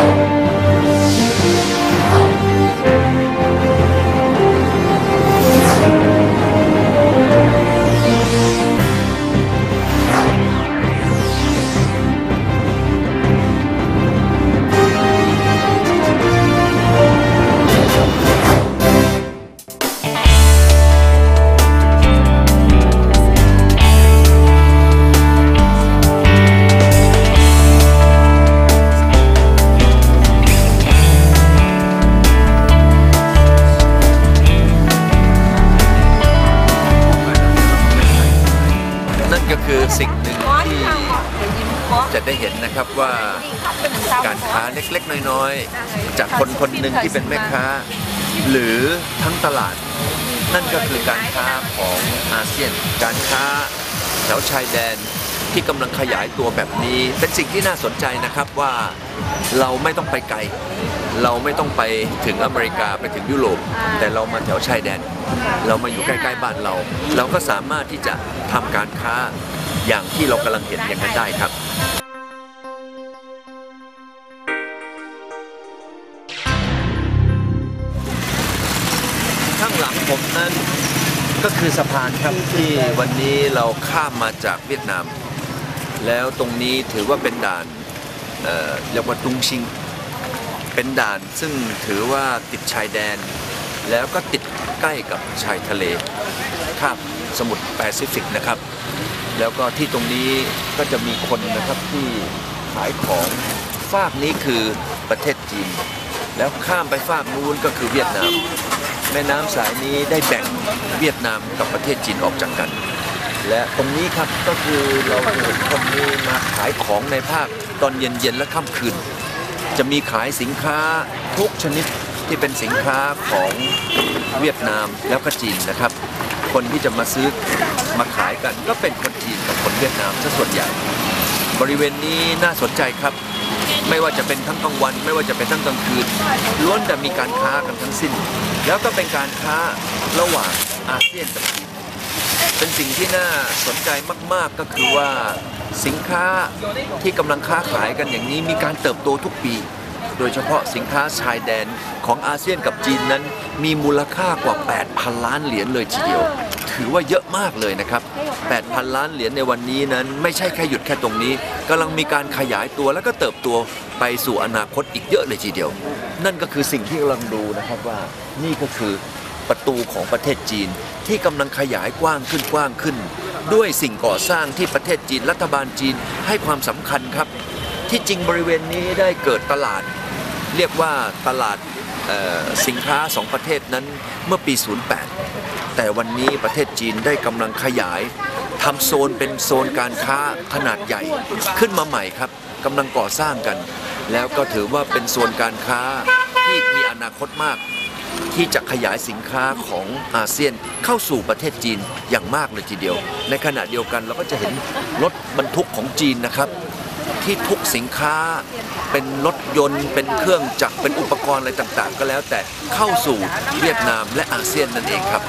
นั่น สิ่งหนึ่งที่จะได้เห็นนะครับว่าการค้าเล็กๆ น้อยๆ จากคนคนหนึ่งที่เป็นแม่ค้า หรือทั้งตลาด นั่นก็คือการค้าของอาเซียน การค้าแถวชายแดนที่กำลังขยายตัวแบบนี้ เป็นสิ่งที่น่าสนใจนะครับว่าเราไม่ต้องไปไกล เราไม่ต้องไปถึงอเมริกาไปถึงยุโรป แต่เรามาแถวชายแดน เรามาอยู่ใกล้ๆบ้านเรา เราก็สามารถที่จะทำการค้า อย่างที่เรากำลังเห็นอย่างนั้นได้ครับข้างหลังผมนั้นก็คือสะพานครับที่วันนี้เราข้ามมาจากเวียดนาม แล้วตรงนี้ถือว่าเป็นด่านเอ่อเรียกว่าตุงชิง เป็นด่านซึ่งถือว่าติดชายแดน แล้วก็ติดใกล้กับชายทะเลคาบสมุทรแปซิฟิกนะครับ แล้วก็ที่ตรงนี้ก็จะมีคนนะครับที่ขายของฝากนี้คือประเทศจีน แล้วข้ามไปฝากนู้นก็คือเวียดนาม แม่น้ำสายนี้ได้แบ่งเวียดนามกับประเทศจีนออกจากกัน และตรงนี้ครับก็คือเราเห็นคนนี้มาขายของในภาคตอนเย็นๆและค่ำคืน จะมีขายสินค้าทุกชนิดที่เป็นสินค้าของเวียดนามแล้วก็จีนนะครับ คนที่จะมาซื้อมาขายกัน ก็เป็นคนจีนกับคนเวียดนามซะส่วนใหญ่ บริเวณนี้น่าสนใจครับ ไม่ว่าจะเป็นทั้งกลางวัน ไม่ว่าจะเป็นทั้งกลางคืนล้วนแต่มีการค้ากันทั้งสิ้น แล้วก็เป็นการค้าระหว่างอาเซียนกับจีนเป็นสิ่งที่น่าสนใจมาก ๆ ก็คือว่าสินค้าที่กำลังค้าขายกันอย่างนี้มีการเติบโตทุกปี โดยเฉพาะสินค้าชายแดนของอาเซียนกับจีนนั้น มีมูลค่ากว่า 8,000 ล้านเหรียญเลยทีเดียว ถือว่าเยอะมากเลยนะครับ 8,000 ล้านเหรียญในวันนี้นั้น ไม่ใช่แค่หยุดแค่ตรงนี้กำลังมีการขยายตัวแล้วก็เติบโตไปสู่อนาคตอีกเยอะเลยทีเดียว นั่นก็คือสิ่งที่กำลังดูนะครับว่านี่ก็คือประตูของประเทศจีนที่กำลังขยายกว้างขึ้นกว้างขึ้น ด้วยสิ่งก่อสร้างที่ประเทศจีนรัฐบาลจีนให้ความสำคัญครับ ที่จริงบริเวณนี้ได้เกิดตลาด เรียกว่าตลาดสินค้าสองประเทศนั้นเมื่อปี 08 แต่วันนี้ประเทศจีนได้กำลังขยายทำโซนเป็นโซนการค้าขนาดใหญ่ขึ้นมาใหม่ครับกำลังก่อสร้างกัน แล้วก็ถือว่าเป็นโซนการค้าที่มีอนาคตมาก ที่จะขยายสินค้าของอาเซียนเข้าสู่ประเทศจีนอย่างมากเลยทีเดียว ในขณะเดียวกันเราก็จะเห็นรถบรรทุกของจีนนะครับ ที่ทุกสินค้า เป็นรถยนต์ เป็นเครื่องจักรเป็นอุปกรณ์อะไรต่างๆ ก็แล้วแต่เข้าสู่เวียดนามและอาเซียนนั่นเองครับ